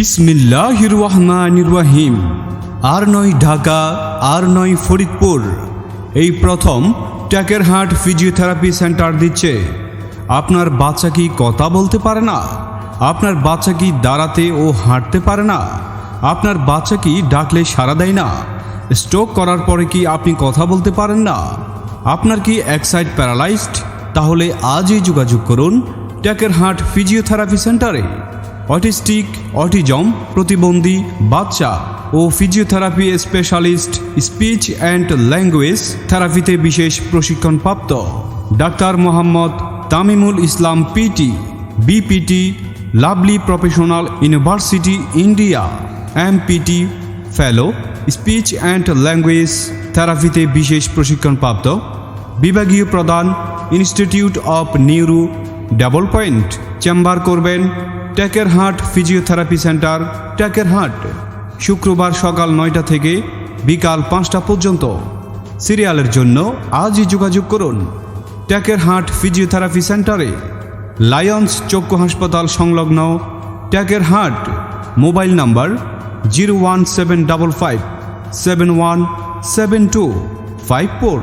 বিসমিল্লাহির আর নয় ঢাকা, আর নয় ফরিদপুর। এই প্রথম ট্যাকেরহাট ফিজিওথেরাপি সেন্টার দিচ্ছে। আপনার বাচ্চা কি কথা বলতে পারে না? আপনার বাচ্চা কি দাঁড়াতে ও হাঁটতে পারে না? আপনার বাচ্চা কি ডাকলে সাড়া দেয় না? স্ট্রোক করার পরে কি আপনি কথা বলতে পারেন না? আপনার কি এক সাইড প্যারালাইজড? তাহলে আজই যোগাযোগ করুন ট্যাকেরহাট ফিজিওথেরাপি সেন্টারে। অটিস্টিক, অটিজম, প্রতিবন্ধী বাচ্চা ও physiotherapy specialist, speech and language থেরাপিতে বিশেষ প্রশিক্ষণপ্রাপ্ত। Doctor Mohammad Tamimul Islam PT, BPT, Lovely Professional University, India. MPT, fellow, speech and language থেরাপিতে বিশেষ প্রশিক্ষণপ্রাপ্ত। বিভাগীয় প্রধান Institute of Neuro Point, chamber করবেন টেকেরহাট ফিজিওথেরাপি সেন্টার, ট্যাকের হাট। শুক্রবার সকাল নয়টা থেকে বিকাল পাঁচটা পর্যন্ত। সিরিয়ালের জন্য আজই যোগাযোগ করুন। ট্যাকের হাট ফিজিওথেরাপি সেন্টারে। লায়ন্স চক্ষু হাসপাতাল সংলগ্ন Takerhat. Mobile number zero one seven double five seven one seven two five four.